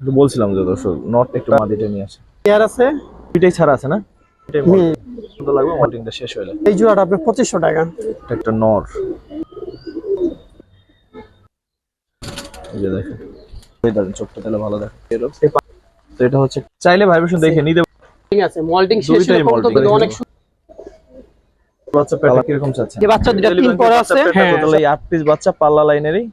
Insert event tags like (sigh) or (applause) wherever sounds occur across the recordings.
একটু বলছিলাম যে দর্শক নট একটু মাদিটা নিয়ে আসে। পেয়ার আছে। এটাই ছাড়া আছে না? সুন্দর লাগবে মল্টিংটা শেষ হয়ে এই জোড়াটা আপনার পঁচিশশো টাকা। একটা নর। এই যে দেখেন। দেখেন চোখটা তাহলে ভালো দেখে তো এটা হচ্ছে চাইলে ভাইব্রেশন দেখে নিতে ঠিক আছে মল্টিং শেষ হলে অনেক। বাচ্চা পেটা কীরকম চাচ্ছেন যে বাচ্চা দুটা তিন পরে আছে। হ্যাঁ। আট পিস বাচ্চা পাল্লা লাইনেরই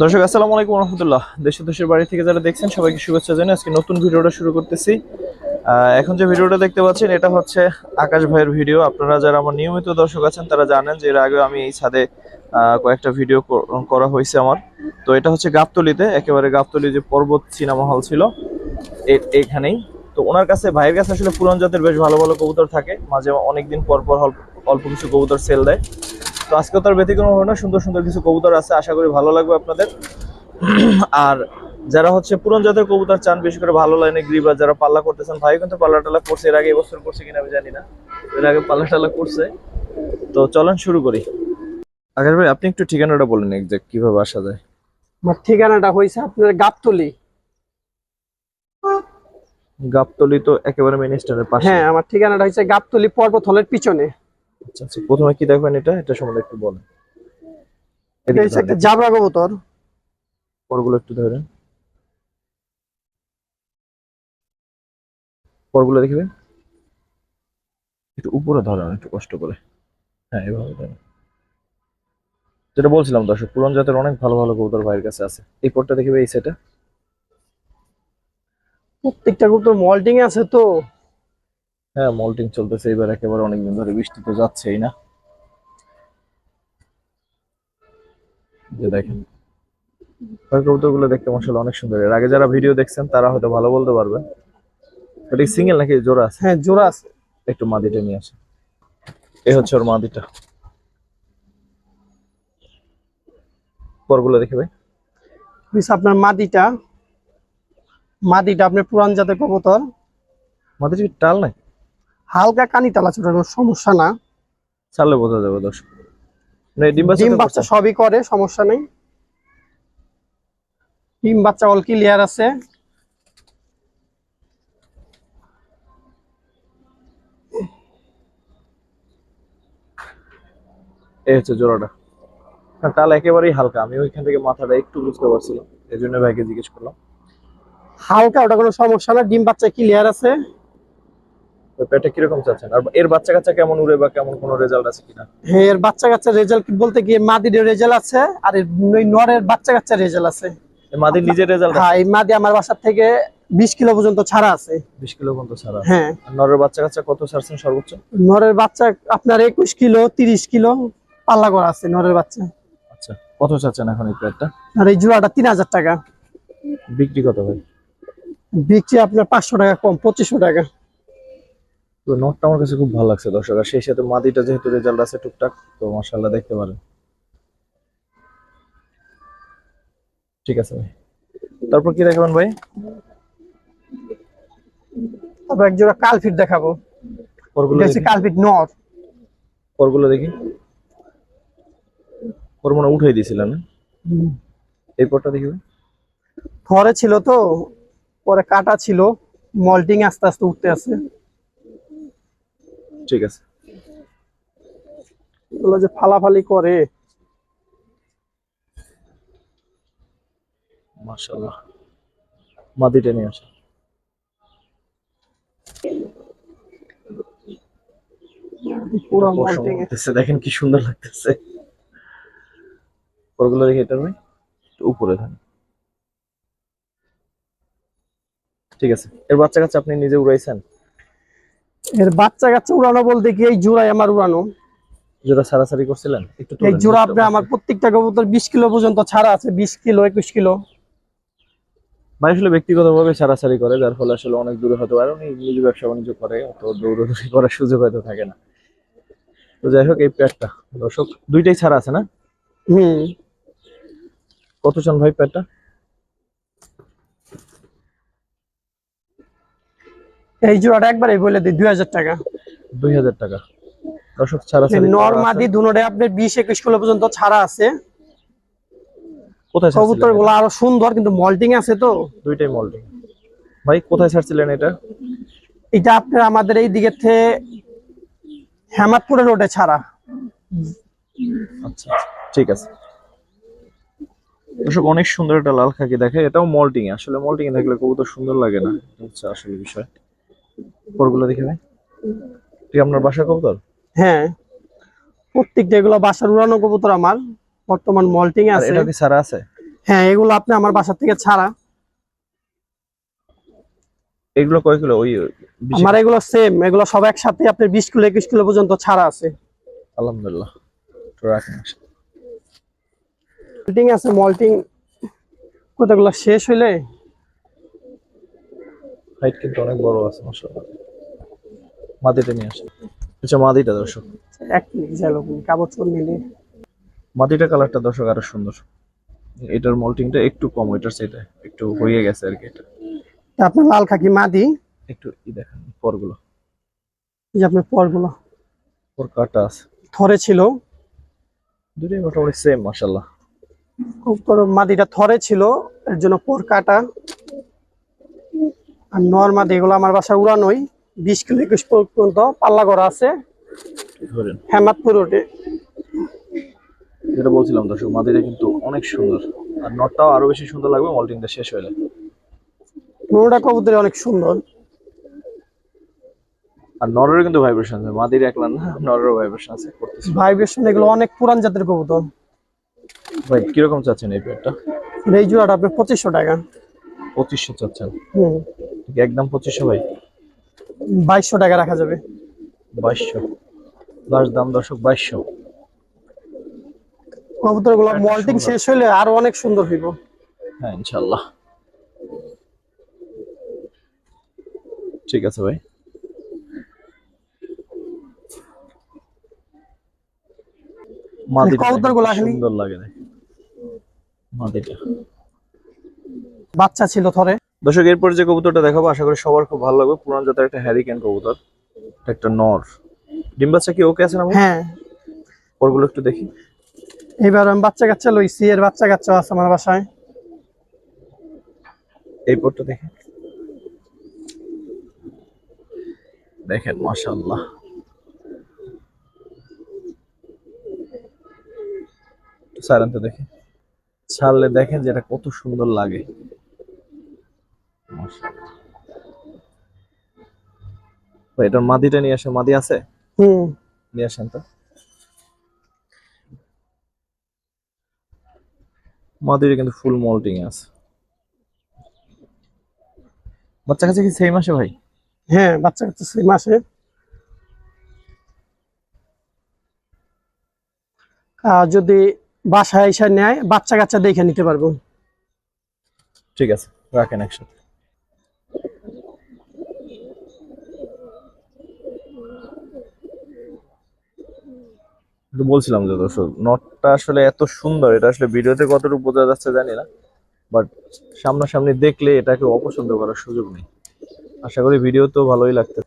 দর্শক, আসসালামু আলাইকুম রহমতুল্লাহ। দেশে দেশের বাড়ি থেকে যারা দেখছেন, সবাইকে শুভেচ্ছা জানাই আজকে নতুন ভিডিওটা শুরু করতেছি। এখন যে ভিডিওটা দেখতে পাচ্ছেন, এটা হচ্ছে আকাশ ভাইয়ের ভিডিও। আপনারা যারা আমার নিয়মিত দর্শক আছেন, তারা জানেন যে এর আগে আমি এই ছাদে কয়েকটা ভিডিও করা হয়েছে আমার। তো এটা হচ্ছে গাবতলিতে, একেবারে গাবতলি যে পর্বত সিনেমা হল ছিল, এ- এইখানেই তো ওনার কাছে, ভাইয়ের কাছে আসলে পুরান জাতের বেশ ভালো ভালো কবুতর থাকে। মাঝে অনেকদিন পর পর অল্প কিছু কবুতর সেল দেয়। তো আজকে তার ব্যতিক্রম হবে না সুন্দর সুন্দর কিছু কবুতর আছে আশা করি ভালো লাগবে আপনাদের। (clears throat) আর যারা হচ্ছে পুরন জাতের কবুতর চান বেশি করে ভালো লাইনে গ্রিবার যারা পাল্লা করতেছেন ভাই কিন্তু পাল্লা টাল্লা করছে এর আগে এবছর করছে কিনা আমি জানি না এর আগে পাল্লা টাল্লা করছে। তো চলেন শুরু করি। আকাশ ভাই আপনি একটু ঠিকানাটা বলেন এক্সাক্ট কীভাবে আসা যায়। আমার ঠিকানাটা হয়েছে আপনার গাবতলি। গাবতলি তো একেবারে মেন স্ট্যান্ডের পাশে। হ্যাঁ আমার ঠিকানাটা হয়েছে গাবতলি পর্বত হলের পিছনে। আচ্ছা আচ্ছা প্রথমে কি দেখবেন এটা? এটা সম্বন্ধে একটু বলেন। এটা হচ্ছে একটা জাবরা কবুতর। পরগুলো একটু ধরেন। পরগুলো দেখবেন। একটু উপরে ধরেন একটু কষ্ট করে। হ্যাঁ এভাবে ধরেন। যেটা বলছিলাম দর্শক পুরন জাতের অনেক ভালো ভালো কবুতর ভাইয়ের কাছে আছে। এই পরটা দেখবে এই সেটা প্রত্যেকটা কবুতর মল্টিং আছে তো। হ্যাঁ মল্টিং চলতেছে এবার একেবারে অনেকদিন ধরে বৃষ্টি তো যাচ্ছেই না। যে দেখেন কবুতরগুলো দেখতে মশলা অনেক সুন্দর। এর আগে যারা ভিডিও দেখছেন তারা হয়তো ভালো বলতে পারবে এটা সিঙ্গেল নাকি জোড়া আছে? হ্যাঁ জোড়া আছে। একটু মাদিটা নিয়ে আসে এ হচ্ছে ওর মাদিটা। পরগুলো দেখে ভাই। হচ্ছে আপনার মাদিটা। মাদিটা আপনার পুরান জাতের কবুতর। মাদিটা টাল নাই হালকা কানি টালা ছোট সমস্যা না। চাললে বোঝা যাবে দর্শক। ডিম বাচ্চা। সবই করে সমস্যা নেই। ডিম বাচ্চা অল ক্লিয়ার আছে। এই হচ্ছে জোড়াটা। টাল একেবারেই হালকা। আমি ওইখান থেকে মাথাটা একটু বুঝতে পারছিলাম এই জন্য ভাইকে জিজ্ঞেস করলাম। হালকা ওটা কোনো সমস্যা না ডিম বাচ্চা ক্লিয়ার আছে। পেটে কীরকম চাচ্ছেন? আর এর বাচ্চা কাচ্চা কেমন উড়ে বা কেমন কোনো রেজাল্ট আছে কিনা? হ্যাঁ এর বাচ্চা কাচ্চা রেজাল্ট বলতে গিয়ে মাদির রেজাল্ট আছে আর এর ওই নরের বাচ্চা কাচ্চা রেজাল্ট আছে। মাদির নিজের রেজাল্ট হ্যাঁ এই মাদি আমার বাসার থেকে বিশ কিলো পর্যন্ত ছাড়া আছে। বিশ কিলো পর্যন্ত ছাড়া হ্যাঁ। নরের বাচ্চা কাচ্চা কত ছাড়ছেন সর্বোচ্চ? নরের বাচ্চা আপনার একুশ কিলো তিরিশ কিলো পাল্লা করা আছে নরের বাচ্চা। আচ্ছা কত চাচ্ছেন এখন এই পেটটা? আর এই জোড়াটা তিন হাজার টাকা। বিক্রি কত ভাই বিক্রি আপনার পাঁচশো টাকা কম পঁচিশশো টাকা। তো নোটটা আমার কাছে খুব ভালো লাগছে দর্শক। আর সেই সাথে মাদিটা যেহেতু রেজাল্ট আছে টুকটাক তো মাশাল্লাহ দেখতে পারেন। ঠিক আছে ভাই। তারপর কি দেখাবেন ভাই? তারপর এক জোড়া কালফিট দেখাবো। পরগুলো দেখি। কালফিট নর। পরগুলো দেখি। পর মনে উঠাই দিয়েছিলেন না? এই পরটা দেখি ছিল তো পরে কাটা ছিল। মল্টিং আস্তে আস্তে উঠতে আছে। ঠিক আছে। এগুলো যে ফালাফালি করে। মাশাল্লাহ মাদিটা নিয়ে আসা। দেখেন কি সুন্দর লাগতেছে। পরগুলো দেখি এটা উপরে থাকেন ঠিক আছে এর বাচ্চা কাচ্চা আপনি নিজে উড়াইছেন? এর বাচ্চা কাচ্চা উড়ানো বলতে কি এই জোড়াই আমার উড়ানো। জোড়া সারাসারি করছিলেন? একটু এই জোড়া আপনার আমার প্রত্যেকটা কবুতর বিশ কিলো পর্যন্ত ছাড়া আছে বিশ কিলো একুশ কিলো। ভাই আসলে ব্যক্তিগতভাবে ছাড়াছাড়ি করে যার ফলে আসলে অনেক দূরে হতে পারে। উনি নিজে ব্যবসা বাণিজ্য করে অত দৌড়দৌড়ি করার সুযোগ হয়তো থাকে না। তো যাই হোক এই প্যাডটা দর্শক দুইটাই ছাড়া আছে না? হম। কত চান ভাই প্যাডটা এই জোড়াটা একবারে বলে দিই দুই হাজার টাকা। দুই হাজার টাকা। দর্শক আছে। নর্মাদি দুনোটা আপনার বিশ একুশ কিলো পর্যন্ত ছাড়া আছে। কোথায় কবুতরগুলো আরও সুন্দর কিন্তু মল্টিং আছে তো। দুইটাই মল্টিং। ভাই কোথায় ছাড়ছিলেন এটা? এটা আপনার আমাদের এই দিকের থেকে হেমাদপুরের রোডে ছাড়া। আচ্ছা আচ্ছা, ঠিক আছে। দর্শক অনেক সুন্দর একটা লাল খাকি দেখে। এটাও মল্টিং আসলে মল্টিং থাকলে কবুতর সুন্দর লাগে না। হচ্ছে আসলে বিষয়। পরগুলো দেখে ভাই ঠিক আপনার বাসা কবুতর? হ্যাঁ। প্রত্যেকটা এগুলো বাসার উড়ানো কবুতর আমার। বর্তমান মল্টিং আছে। এটা কি সারা আছে? হ্যাঁ এগুলো আপনি আমার বাসা থেকে ছাড়া। এগুলো কয় কিলো? ওই আমার এগুলো সেম এগুলো সব একসাথে আপনার বিশ কিলো একুশ কিলো পর্যন্ত ছাড়া আছে। আলহামদুলিল্লাহ। তো রাখেন মল্টিং আছে মল্টিং কতগুলো শেষ হইলে হাইট কিন্তু অনেক বড় আছে মাশাআল্লাহ। মাদিটা নিয়ে আসেন। আচ্ছা মাদিটা দর্শক। এক মিনিট গেল কাগজ করে নিলে। মাদিটা কালারটা দর্শক আরও সুন্দর। এটার মল্টিংটা একটু কম এটার সেটা একটু হয়ে গেছে আর কি এটা। তা আপনার লাল খাকি মাদি? একটু ই দেখেন পরগুলো। এই যে আপনার পরগুলো। পর কাটা আছে। থরে ছিল। দুটোই মোটামুটি সেম মাশাআল্লাহ। কবুতর মাদিটা থরে ছিল এর জন্য পর কাটা। আর নর মাদি এগুলো আমার বাসা উড়ানোই। বিশ কিলো একুশ পর্যন্ত পাল্লা করা আছে। ধরেন। হেমাদপুর রোডে। যেটা বলছিলাম দর্শক মাদিটা কিন্তু অনেক সুন্দর। আর নটটাও আরও বেশি সুন্দর লাগবে মল্টিংটা শেষ হলে নোটা কবুতর অনেক সুন্দর। আর নরেরও কিন্তু ভাইব্রেশন আছে মাদির একলা না নরেরও ভাইব্রেশন আছে করতেছে। ভাইব্রেশন এগুলো অনেক পুরান জাতের কবুতর। ভাই কীরকম চাচ্ছেন এই পেয়ারটা এই জোড়াটা আপনার পঁচিশশো টাকা। পঁচিশশো চাচ্ছেন। হম। একদম পঁচিশশো ভাই? বাইশশো টাকা রাখা যাবে। বাইশশো। লাস্ট দাম দর্শক বাইশশো। কবুতরগুলো একটা মল্টিং শেষ হইলে আরও অনেক সুন্দর হইব। হ্যাঁ ইনশাল্লাহ ঠিক আছে ভাই। কবুতরগুলো সুন্দর লাগে মাদিটা বাচ্চা ছিল থরে। দর্শক এরপর যে কবুতরটা দেখাবো আশা করি সবার খুব ভালো লাগবে। পুরান জাতের একটা হ্যারিকেন কবুতর। একটা নর। ডিম বাচ্চা কি ওকে আছে না হ্যাঁ। ওরগুলো একটু দেখি। এবার আমি বাচ্চা কাচ্চা লইছি এর বাচ্চা কাচ্চা আছে আমার বাসায়। এই পরটা দেখি দেখেন মাশাআল্লাহ। সারান তো দেখি ছাড়লে দেখেন যে এটা কত সুন্দর লাগে মাশাআল্লাহ। ভাই, এটার মাদিটা নিয়ে আসে মাদি আছে? হুম। নিয়ে আসেন তো। মাদিটা কিন্তু ফুল মল্টিং আছে। বাচ্চা কাছে কি সেম আসে ভাই? হ্যাঁ বাচ্চা কাচ্চা সেই মাসে যদি বাসায় এসে নেয় বাচ্চা কাচ্চা দেখে নিতে পারব। ঠিক আছে রাখেন একসাথে। বলছিলাম যে দর্শক নটটা আসলে এত সুন্দর এটা আসলে ভিডিওতে কতটুকু বোঝা যাচ্ছে জানি না বাট সামনাসামনি দেখলে এটাকে অপছন্দ করার সুযোগ নেই। আশা করি ভিডিও তো ভালোই লাগতে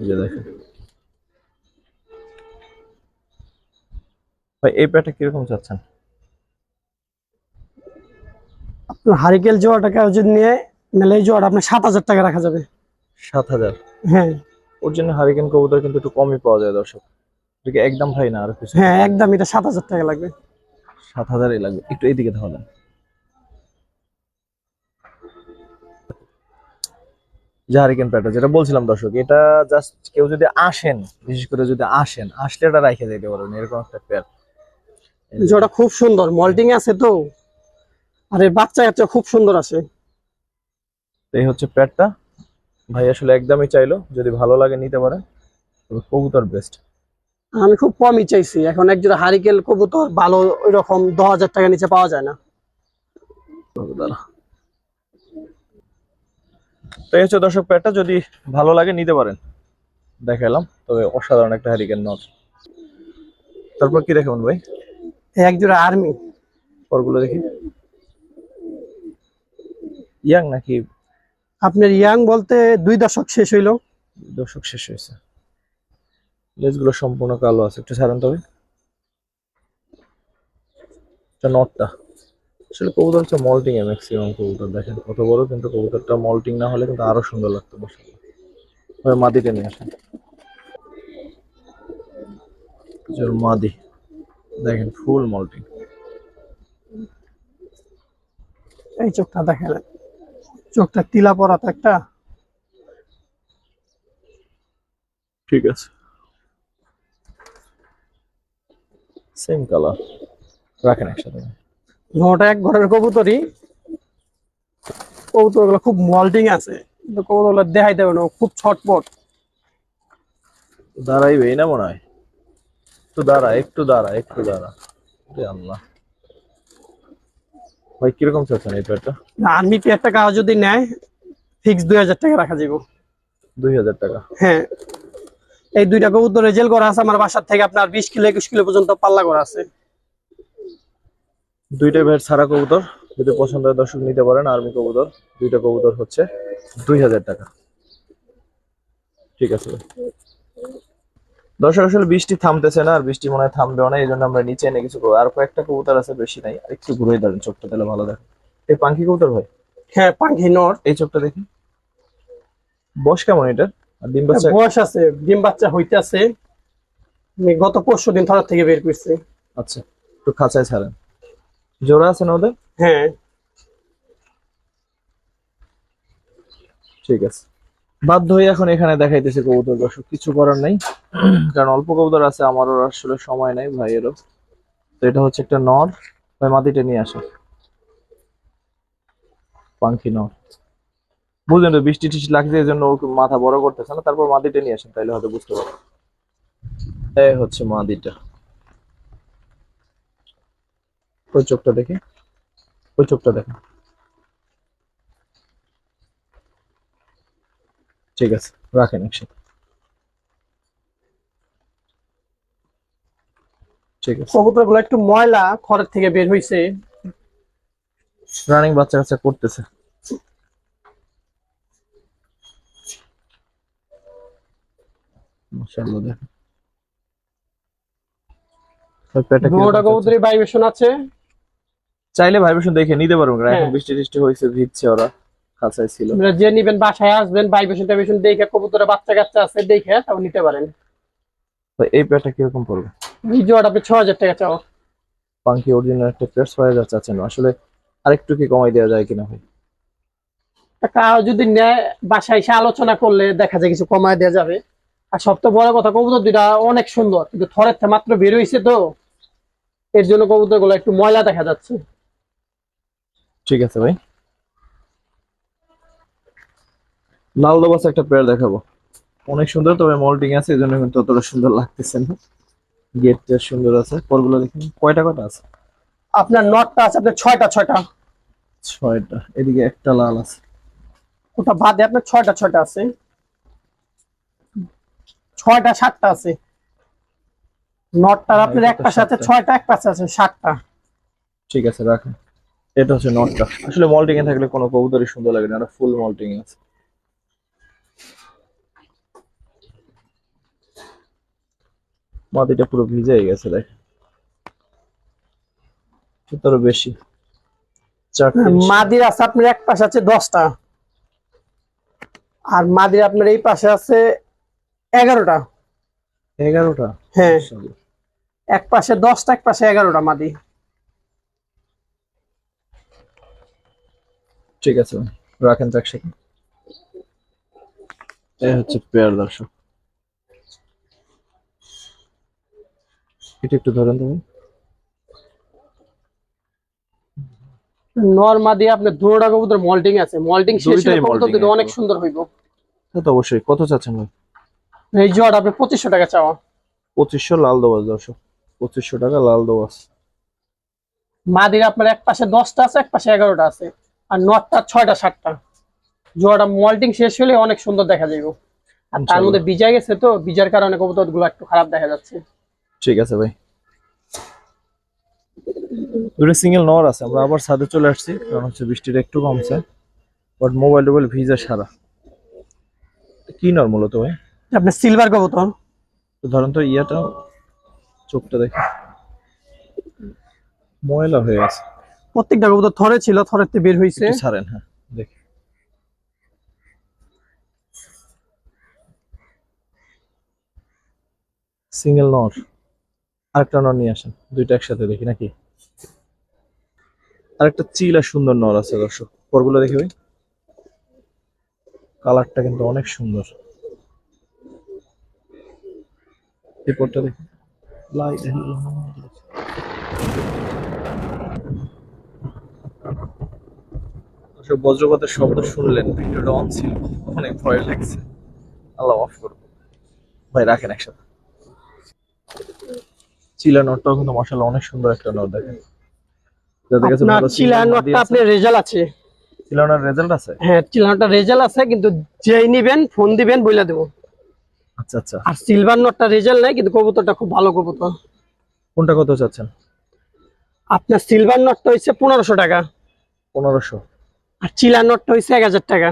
এই যে দেখেন। ভাই এই প্যাটা কীরকম চাচ্ছেন? আপনার হারিকেল কেউ যদি নিয়ে নিলে এই জোড়াটা আপনার সাত হাজার টাকা রাখা যাবে। সাত হাজার? হ্যাঁ। ওর জন্য হারিকেন কবুতর কিন্তু একটু কমই পাওয়া যায় দর্শক। একদম ভাই না আর কিছু? হ্যাঁ একদম এটা সাত হাজার টাকা লাগবে। সাত হাজারই লাগবে। একটু এইদিকে তাহলে। যে হারিকেন প্যাটা যেটা বলছিলাম দর্শক এটা জাস্ট কেউ যদি আসেন বিশেষ করে যদি আসেন আসলে এটা রাখে যেতে পারবেন এরকম একটা প্যার জোড়া খুব সুন্দর মল্টিং আছে তো। আর এর বাচ্চা কাচ্চা খুব সুন্দর আছে। এই হচ্ছে প্যাডটা ভাই আসলে একদমই চাইলো যদি ভালো লাগে নিতে পারেন। তবে কবুতর বেস্ট আমি খুব কমই চাইছি। এখন এক জোড়া হারিকেল কবুতর ভালো ওই রকম দশ হাজার টাকা নিচে পাওয়া যায় না। তো এই হচ্ছে দর্শক প্যাডটা যদি ভালো লাগে নিতে পারেন। দেখালাম তবে অসাধারণ একটা হ্যারিকেন নট তারপর কি দেখাবেন ভাই? এক জোড়া আর্মি। পরগুলো দেখি। ইয়াং নাকি? আপনার ইয়াং বলতে দুই দশক শেষ হইল। দর্শক শেষ হয়েছে। লেজগুলো সম্পূর্ণ কালো আছে। একটু ছাড়েন তবে নটটা আসলে কবুতর হচ্ছে মল্টিং এ ম্যাক্সিমাম কবুতর দেখেন। কত বড় কিন্তু কবুতরটা মল্টিং না হলে কিন্তু আরও সুন্দর লাগতো এবার মাদিটা নিয়ে আসেন। মাদি। দেখেন ফুল মল্টিং এই চোখটা দেখেন। চোখটা তিলা পরা তো একটা। ঠিক আছে। সেম কালার রাখেন একসাথে। ঘরটা এক ঘরের কবুতরই। কবুতরগুলো খুব মল্টিং আছে। কিন্তু কবুতরগুলো দেখাই দেবে না খুব ছটপট। দাঁড়াইবেই না মনে হয়। একটু দাঁড়া একটু দাঁড়া একটু দাঁড়া। আল্লাহ। ভাই কীরকম চাচ্ছেন এই পেয়ারটা আর্মি পেয়ারটা কাজ যদি নেয় ফিক্স দুই হাজার টাকা রাখা যাব দুই হাজার টাকা। হ্যাঁ। এই দুইটা কবুতর রেজেল করা আছে আমার বাসার থেকে আপনার বিশ কিলো একুশ কিলো পর্যন্ত পাল্লা করা আছে। দুইটা ভেট ছাড়া কবুতর যদি পছন্দ হয় দর্শক নিতে পারেন আর্মি কবুতর দুইটা কবুতর হচ্ছে দুই হাজার টাকা। ঠিক আছে দর্শক আসলে বৃষ্টি থামতেছে না আর বৃষ্টি মনে হয় থামবেও না এই জন্য আমরা নিচে এনে কিছু করব। আর কয়েকটা কবুতর আছে বেশি নাই আর একটু ঘুরে দাঁড়ান চোখটা তাহলে ভালো দেখে এই পাঙ্কি কবুতর ভাই? হ্যাঁ পাখি নর। এই চোখটা দেখি। বস কেমন এটা আর ডিম বাচ্চা বয়স আছে ডিম বাচ্চা হইতেছে। আমি গত পরশু দিন থেকে বের করছি আচ্ছা একটু খাঁচায় ছাড়েন। জোড়া আছে না ওদের? হ্যাঁ। ঠিক আছে। বাধ্য হয়ে এখন এখানে দেখাইতেছে কবুতর দর্শক কিছু করার নাই। কারণ অল্প কবুতর আছে আমারও আসলে সময় নাই ভাইয়েরও। তো এটা হচ্ছে একটা নর ভাই মাটিতে নিয়ে আসে। পাঙ্খি নর। বুঝলেন তো বৃষ্টি টিষ্টি লাগছে এই জন্য মাথা বড় করতেছে না তারপর মাদিটা নিয়ে আসেন তাইলে হয়তো বুঝতে পারবেন। এই হচ্ছে মাদিটা ওই চোখটা দেখি ওই চোখটা দেখে ঠিক আছে রাখেন একসাথে। ঠিক আছে। একটু ময়লা খড়ের থেকে বের হইছে। রানিং বাচ্চা কাচ্চা করতেছে। মাশাআল্লাহ দেখেন। আছে? চাইলে ভাইবেশন দেখে নিতে পারবেন এখন হ্যাঁ। বৃষ্টি টিষ্টি হয়েছে ভিজছে ওরা খাঁচায় ছিল। আপনারা যে নিবেন বাসায় আসবেন ভাইবেশন টাইবেশন দেখে কবুতরের বাচ্চা কাচ্চা আছে দেখে তাও নিতে পারেন। তো এই পেটটা কীরকম পড়বে? এই জোড়াটা আপনি ছ হাজার টাকা চাও। পাঙ্কি অরিজিনাল একটা পেয়ার চাচ্ছেন আসলে আরেকটু কি কমাই দেওয়া যায় কিনা ভাই? টাকা যদি নেয় বাসায় এসে আলোচনা করলে দেখা যায় কিছু কমায় দেওয়া যাবে। আর সবচেয়ে বড় কথা কবুতর দুইটা অনেক সুন্দর কিন্তু থরের মাত্র বের হয়েছে তো এর জন্য কবুতরগুলো একটু ময়লা দেখা যাচ্ছে। ঠিক আছে ভাই। লাল দবাস একটা পেয়ার দেখাবো। অনেক সুন্দর তবে মল্টিং আছে এই জন্য কিন্তু অতটা সুন্দর লাগতেছে না। গেটটা সুন্দর আছে পরগুলো দেখুন কয়টা কয়টা আছে? আপনার নটটা আছে আপনার ছয়টা ছয়টা। ছয়টা এদিকে একটা লাল আছে। ওটা বাদে আপনার ছয়টা ছয়টা আছে। ছয়টা সাতটা আছে। নটটার আপনার এটা এক পাশে আছে ছয়টা এক পাশে আছে সাতটা। ঠিক আছে রাখেন। এটা হচ্ছে নটটা। আসলে মল্টিং এ থাকলে কোনো কবুতরই সুন্দর লাগে না ফুল মল্টিং আছে। মাটিটা পুরো ভিজে গেছে দেখ তোর বেশি। মাদির আছে আপনার এক পাশে আছে দশটা। আর মাদির আপনার এই পাশে আছে এগারোটা। এগারোটা? হ্যাঁ। এক পাশে দশটা এক পাশে এগারোটা মাদি। ঠিক আছে রাখেন তো একসাথে। এই হচ্ছে পেয়ার দর্শক। এটা একটু ধরেন তুমি নর মাদি আপনার দুটা কবুতর মল্টিং আছে। মল্টিং শেষ হলে কবুতর। অনেক সুন্দর হইব। তা তো অবশ্যই। কত চাচ্ছেন ভাই? এই জোড়া আপনি পঁচিশশো টাকা চাওয়া। পঁচিশশো লাল দোবাস দর্শক। পঁচিশশো টাকা লাল দোবাস। মাদির আপনার এক পাশে দশটা আছে এক পাশে এগারোটা আছে। আর নটটা ছয়টা সাতটা। জোড়াটা মল্টিং শেষ হলে অনেক সুন্দর দেখা যাইব। আর তার মধ্যে বিজা গেছে তো বিজার কারণে কবুতরগুলো একটু খারাপ দেখা যাচ্ছে। ঠিক আছে ভাই। দুটো সিঙ্গেল নর আছে আমরা আবার ছাদে চলে আসছি কারণ হচ্ছে বৃষ্টিটা একটু কমছে। বাট মোবাইল টোবাইল ভিজা সারা। কি নর মূলত ভাই? আপনার সিলভার কবুতর। তো ধরেন তো ইয়াটা চোখটা দেখে। ময়লা হয়ে আছে প্রত্যেকটা কবুতর থরে ছিল থরেতে বের হয়েছে ছাড়েন হ্যাঁ দেখি। সিঙ্গেল নর। আরেকটা নর নিয়ে আসেন দুইটা একসাথে দেখি নাকি? আরেকটা চিল আর সুন্দর নর আছে দর্শক। পরগুলো দেখি ভাই। কালারটা কিন্তু অনেক সুন্দর। পরটা দেখি। লাইট বজ্রপাতের শব্দ শুনলেন ভিডিওটা অন ছিল অনেক ভয় লাগছে। আল্লাহ অফ করব ভাই রাখেন একসাথে। চিলা নটটাও কিন্তু মাসাল্লাহ অনেক সুন্দর একটা নট দেখেন। যাদের কাছে আপনার ভালো চিলানোটা আপনার রেজাল্ট আছে। চিলানোর রেজাল্ট আছে? হ্যাঁ চিলা চিলানোটা রেজাল্ট আছে কিন্তু যেই নিবেন ফোন দিবেন বইলা দেবো। আচ্ছা আচ্ছা। আর সিলভার নটটা রেজাল্ট নাই কিন্তু কবুতরটা খুব ভালো কবুতর। কোনটা কত চাচ্ছেন? আপনার সিলভার নটটা হচ্ছে পনেরোশো টাকা। পনেরোশো। আর চিলার নটটা হচ্ছে এক হাজার টাকা।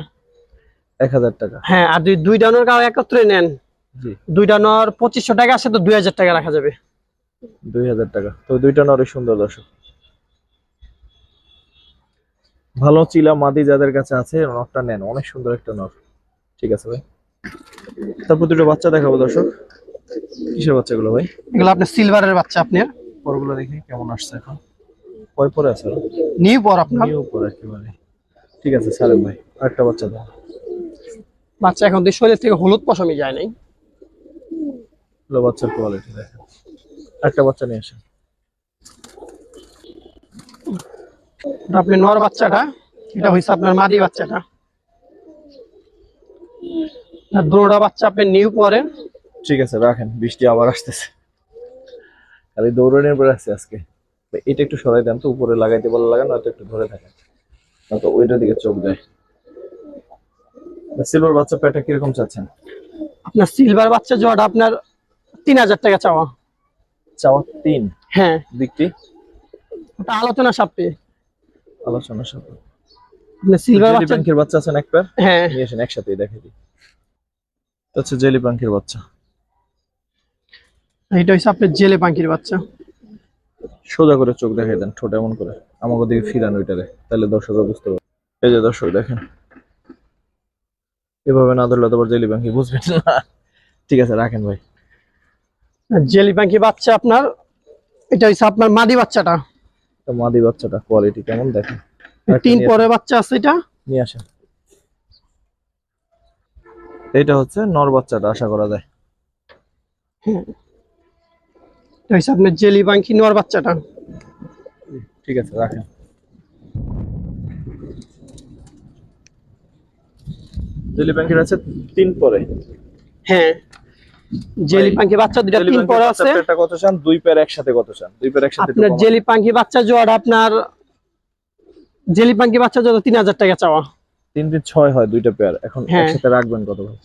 এক হাজার টাকা। হ্যাঁ আর যদি দুই ডানোর গাও একত্রে নেন জি। দুই ডানোর পঁচিশশো টাকা আসে তো দুই হাজার টাকা রাখা যাবে। দুই হাজার টাকা। তো দুইটা নরই সুন্দর দর্শক। ভালো চিলা মাদি যাদের কাছে আছে নরটা নেন। অনেক সুন্দর একটা নর ঠিক আছে ভাই? তারপর দুটো বাচ্চা দেখাবো দর্শক। কিসের বাচ্চাগুলো ভাই? এগুলো আপনার সিলভারের বাচ্চা আপনার। পরগুলো দেখি কেমন আসছে এখন। কয় পরে আছে? নিউ পর আপনার। নিয়েও পরে একেবারে। ঠিক আছে সালেম ভাই আরেকটা বাচ্চা দাও। বাচ্চা এখন দিয়ে শরীর থেকে হলুদ পশমই যায় নাই। হলো বাচ্চার কোয়ালিটি দেখেন। একটা বাচ্চা নিয়ে আসেন। এটা আপনি নর বাচ্চাটা এটা হয়েছে আপনার মাদি বাচ্চাটা। দুটা বাচ্চা আপনি নিউ পরেন ঠিক আছে রাখেন বৃষ্টি আবার আসতেছে। খালি দৌড়ানোর পরে আসছে আজকে। এটা একটু সরাই দেন তো উপরে লাগাইতে বলে লাগান নয়তো একটু ধরে থাকেন। নয়তো ওইটার দিকে চোখ দেয়। সিলভার বাচ্চা পেটা কীরকম চাচ্ছেন? আপনার সিলভার বাচ্চা জোয়াটা আপনার তিন হাজার টাকা চাওয়া। চাওয়া তিন? হ্যাঁ। দিকটি? ওটা আলোচনা সাপে। আলোচনা সাপে। আপনার সিলভার বাচ্চা বাচ্চা আছেন এক পেয়ার হ্যাঁ। নিয়ে আসেন একসাথেই দেখে দিই। তো হচ্ছে জেলি পাঙ্খির বাচ্চা। এটা হচ্ছে আপনার জেলে পাখির বাচ্চা। সোজা করে চোখ দেখাই দেন ঠোঁট এমন করে। আমাকে দিকে ফিরান ওইটারে তাহলে দর্শকরা বুঝতে পারবে। এই যে দর্শক দেখেন। এভাবে না ধরলে তোমার জেলি পাখি বুঝবেন না। ঠিক আছে রাখেন ভাই। জেলি পাখি বাচ্চা আপনার এটা হচ্ছে আপনার মাদি বাচ্চাটা। তো মাদি বাচ্চাটা কোয়ালিটি কেমন দেখেন। তিন পরের বাচ্চা আছে এটা। নিয়ে আসেন। এইটা হচ্ছে নর বাচ্চাটা আশা করা যায়। এটা আপনার জেলি পাখি নর বাচ্চাটা। ঠিক আছে রাখেন। জেলি আছে তিন পরে। হ্যাঁ। জেলি বাচ্চা দুটা তিন পরে আছে। পেয়ারটা কত চান? দুই পেয়ার একসাথে কত চান? দুই পেয়ার একসাথে আপনার। জেলি পাখি বাচ্চা জোয়ার আপনার জেলি পাখি বাচ্চা তিন হাজার টাকা চাওয়া। তিন তিন ছয় হয় দুইটা পেয়ার এখন হ্যাঁ। একসাথে রাখবেন কত ভাই?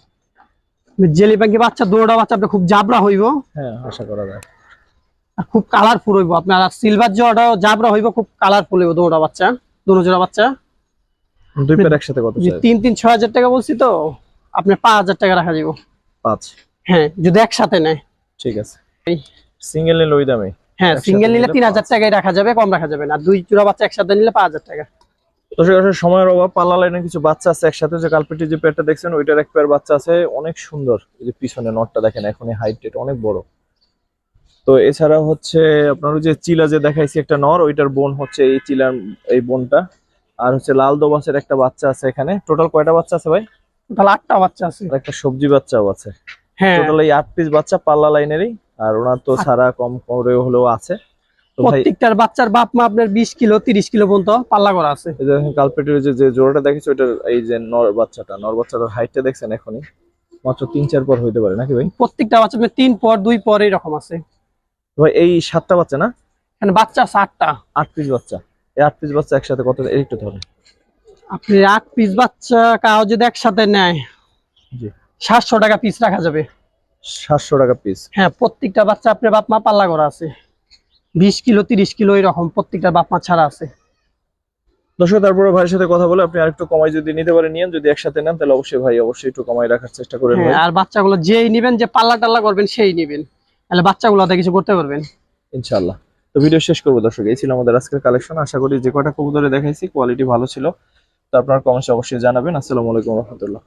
জেলি পাখি বাচ্চা দুটা বাচ্চা আপনার খুব জাবরা হইব। হ্যাঁ আশা করা যায়। খুব কালারফুল হইব। আপনার আর সিলভার জোয়াটাও জাবরা হইব খুব কালারফুল হইব দুটা বাচ্চা দুটো জোড়া বাচ্চা। দুই পেয়ার একসাথে কত চাই? তিন তিন ছয় হাজার টাকা বলছি তো আপনার পাঁচ হাজার টাকা রাখা যাব পাঁচ। হ্যাঁ যদি একসাথে নেয়। ঠিক আছে। সিঙ্গেল নিলে ওই দামে? হ্যাঁ সিঙ্গেল নিলে নিলে তিন হাজার টাকায় রাখা যাবে কম রাখা যাবে না। দুই জোড়া বাচ্চা একসাথে নিলে পাঁচ হাজার টাকা। দর্শক আসলে সময়ের অভাব পাল্লা লাইনে কিছু বাচ্চা আছে একসাথে যে কালপেটি যে পেয়ারটা দেখছেন ওইটার এক পেয়ার বাচ্চা আছে অনেক সুন্দর। এই যে পিছনে নটটা দেখেন এখন হাইট টেট অনেক বড়। তো এছাড়া হচ্ছে আপনার যে চিলা যে দেখাইছি একটা নর ওইটার বোন হচ্ছে এই চিলার এই বোনটা। আর হচ্ছে লাল দোবাসের একটা বাচ্চা আছে এখানে। টোটাল কয়টা বাচ্চা আছে ভাই? তাহলে আটটা বাচ্চা আছে। একটা সবজি বাচ্চাও আছে। হ্যাঁ। টোটাল এই আট পিস বাচ্চা পাল্লা লাইনেরই আর ওনার তো ছাড়া কম করে হলেও আছে। তো প্রত্যেকটার বাচ্চার বাপ মা আপনার বিশ কিলো তিরিশ কিলো পর্যন্ত পাল্লা করা আছে। এই যে দেখেন কালপেটের যে যে জোড়াটা দেখেছি ওইটার এই যে নর বাচ্চাটা নর বাচ্চাটার হাইটটা দেখছেন এখনই? মাত্র তিন চার পর হইতে পারে নাকি ভাই? প্রত্যেকটা বাচ্চা আপনার তিন পর দুই পর এরকম আছে। ভাই এই সাতটা বাচ্চা না? এখানে বাচ্চা আছে আটটা। আট পিস বাচ্চা। এই আট পিস বাচ্চা একসাথে কত এই একটু ধরেন। আপনি আট পিস বাচ্চা কাউ যদি একসাথে নেয় জি। সাতশো টাকা পিস রাখা যাবে। সাতশো টাকা পিস হ্যাঁ প্রত্যেকটা বাচ্চা আপনার বাপ মা পাল্লা করা আছে। বিশ কিলো তিরিশ কিলো এরকম প্রত্যেকটা বাপ মা ছাড়া আছে। দর্শক তারপরে ভাইয়ের সাথে কথা বলে আপনি আরেকটু কমাই যদি নিতে পারেন নিয়েন। যদি একসাথে নেন তাহলে অবশ্যই ভাই অবশ্যই একটু কমাই রাখার চেষ্টা করেন হ্যাঁ আর বাচ্চাগুলো যেই নিবেন যে পাল্লা টাল্লা করবেন সেই নিবেন। তাহলে বাচ্চাগুলো কিছু করতে পারবেন। ইনশাল্লাহ তো ভিডিও শেষ করব দর্শক। এই ছিল আমাদের আজকের কালেকশন আশা করি যে কটা কবুতরে দেখাইছি কোয়ালিটি ভালো ছিল। তো আপনার কমেন্টস অবশ্যই জানাবেন। আসসালামু আলাইকুম রহমতুল্লাহ।